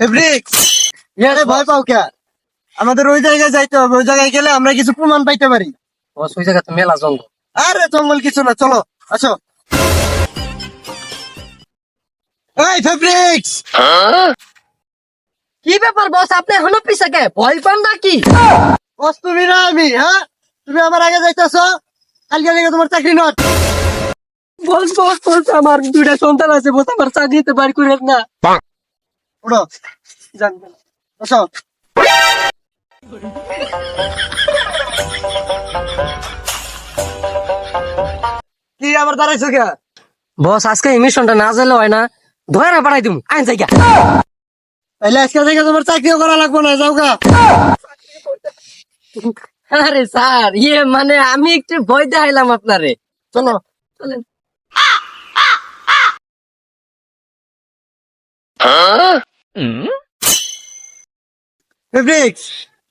Fabrics ইয়ারে ভয় পাও কে? আমাদের ওই জায়গায় যাইতে হবে ওই জায়গায় গেলে আমরা কিছু প্রমাণ পাইতে পারি। বস ওই জায়গাতে মেলা জঙ্গল। আরে জঙ্গল কিছু না চলো আসো। এই ফেব্রিক্স কি ব্যাপার বস আপনি এখনও পিছে কে? ভয় পান নাকি? বস তুমি না আমি হ্যাঁ? তুমি আমার আগে যাইতেছো কালকে থেকে তোমার চাকরি নট বস বস বস আমার দুইটা সন্তান আছে বস আমার চাকরিতে বাড়ি করে না। উঠো জানবেন আসো কি আবার দাঁড়াইছো কে? বস আজকে এই মিশনটা না জানলে হয় না। ধরে না পাঠাই দিম আইন জায়গা। তাহলে আজকে থেকে তোমার চাকরিও করা লাগবে না যাও গা। আরে স্যার ইয়ে মানে আমি একটু ভয় দেখাইলাম আপনারে। চলো চলেন।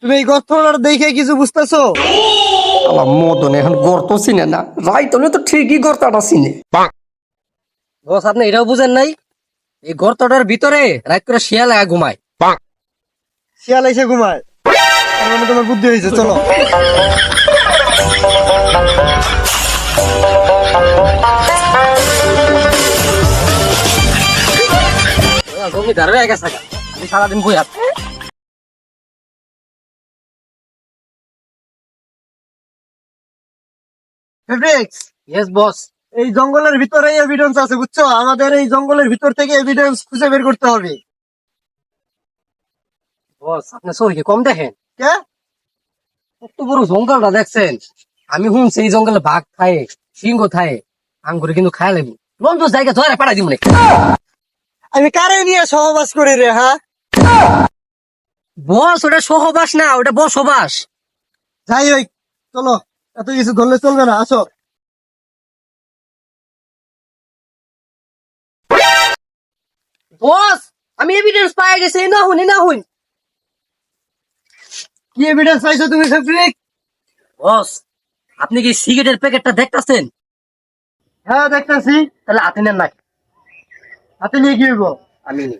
তুমি এই গর্তটা দেখে কিছু বুঝতেছো? আমার মদন এখন গর্ত চিনে না। রাইট হলে তো ঠিকই গর্তটা চিনে। বস আপনি এটাও বুঝেন নাই? এই গর্তটার ভিতরে রাত করে শিয়াল লাগা ঘুমায়। শিয়াল এসে ঘুমায়। মানে তোমার বুদ্ধি হয়েছে চলো। জমিদার হয়ে গেছে গা। আমি সারাদিন ইয়েস বস এই জঙ্গলের ভিতরে এভিডেন্স আছে বুঝছ? আমাদের এই জঙ্গলের ভিতর থেকে এভিডেন্স খুঁজে বের করতে হবে। বস কম দেখেন। কে? কত বড় জঙ্গলটা দেখছেন? আমি শুনছি এই জঙ্গলে বাঘ খায় সিংহ খায় আঙ্গুরে কিন্তু খায় লাগবে লঞ্চ জায়গা ধরে পাঠাই দিব নাকি? আমি কারে নিয়ে সহবাস করি রে হ্যাঁ বস ওটা সহবাস না ওটা বসবাস। যাই হোক চলো এত কিছু ধরলে চলবে না আসো। বস আমি এভিডেন্স পাই গেছি না হুন না হুন কি এভিডেন্স পাইছো তুমি ফেব্রিক বস আপনি কি সিগারেটের প্যাকেটটা দেখতাছেন? হ্যাঁ দেখতাছি। তাহলে হাতে নেন নাকি। হাতে নিয়ে কি হইব? আমি নি।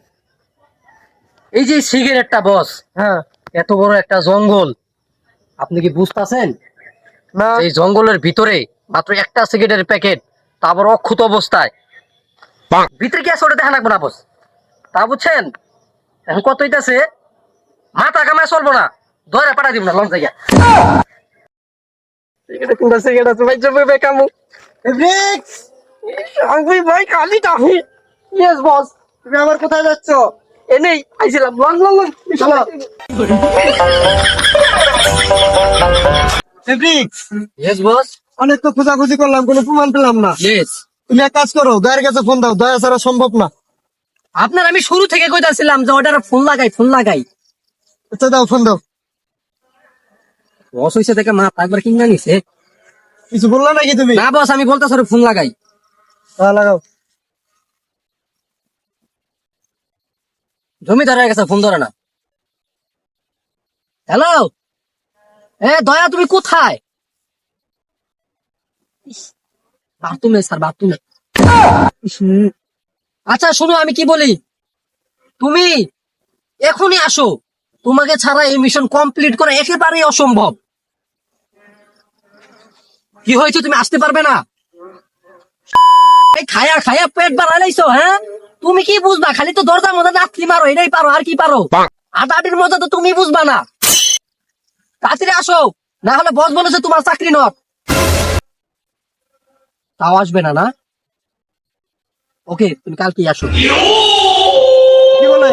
এই যে সিগারেটটা বস। হ্যাঁ। এত বড় একটা জঙ্গল। আপনি কি বুঝতাছেন? না। এই জঙ্গলের ভিতরে মাত্র একটা সিগারেটের প্যাকেট তারপর অক্ষুত অবস্থায়। ভিতরে কি আছে ওটা দেখা লাগবে না বস? তা বুঝছেন? এখন কত হইতাছে? মাথা কামায় চলবো না। ধরে পাঠা দিব না লঞ্চ জায়গা সিগারেট কোনটা সিগারেট আছে ভাই জমে বেকামু ফেব্রিক্স আমি ভাই খালি তাহি ইয়েস বস তুমি আবার কোথায় যাচ্ছ? এনেই আইছিলাম। লং লং লং চলো ইয়েস বস অনেক তো খোঁজাখুঁজি করলাম কোনো প্রমাণ পেলাম না। ইয়েস তুমি এক কাজ করো দয়ের কাছে ফোন দাও দয়া ছাড়া সম্ভব না। আপনার আমি শুরু থেকে কইতাছিলাম যে ওটার ফোন লাগাই ফোন লাগাই। আচ্ছা দাও ফোন দাও। বস হইছে থেকে মা একবার কিনা নিছে। কিছু বললা নাকি তুমি? না বস আমি বলতেছি ফোন লাগাই। হ্যাঁ লাগাও। জমিদার হয়ে গেছে, ফোন ধরে না। হ্যালো এ, দয়া, তুমি কোথায়? বাথরুমে, স্যার, বাথরুমে। আচ্ছা শুনো, আমি কি বলি? তুমি এখনই আসো। তোমাকে ছাড়া এই মিশন কমপ্লিট করা একেবারেই অসম্ভব। কি হয়েছে, তুমি আসতে পারবে না? খায়া খায়া পেট বাড়াইছো হ্যাঁ? তুমি কি বুঝবা? খালি তো দরজার মধ্যে নাচলি মারো এটাই পারো আর কি পারো? আটাটির মধ্যে তো তুমি বুঝবা না। তাড়াতাড়ি আসো না হলে বস বলেছে তোমার চাকরি নট তাও আসবে না না? ওকে তুমি কালকে আসো। কি বলে?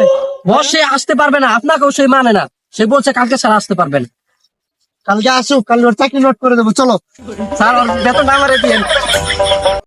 বস সে আসতে পারবে না আপনাকেও সে মানে না। সে বলছে কালকে স্যার আসতে পারবেন কালকে আসুক কাল ওর চাকরি নোট করে দেবো চলো। স্যার ওর বেতনটা আমারে দিয়েন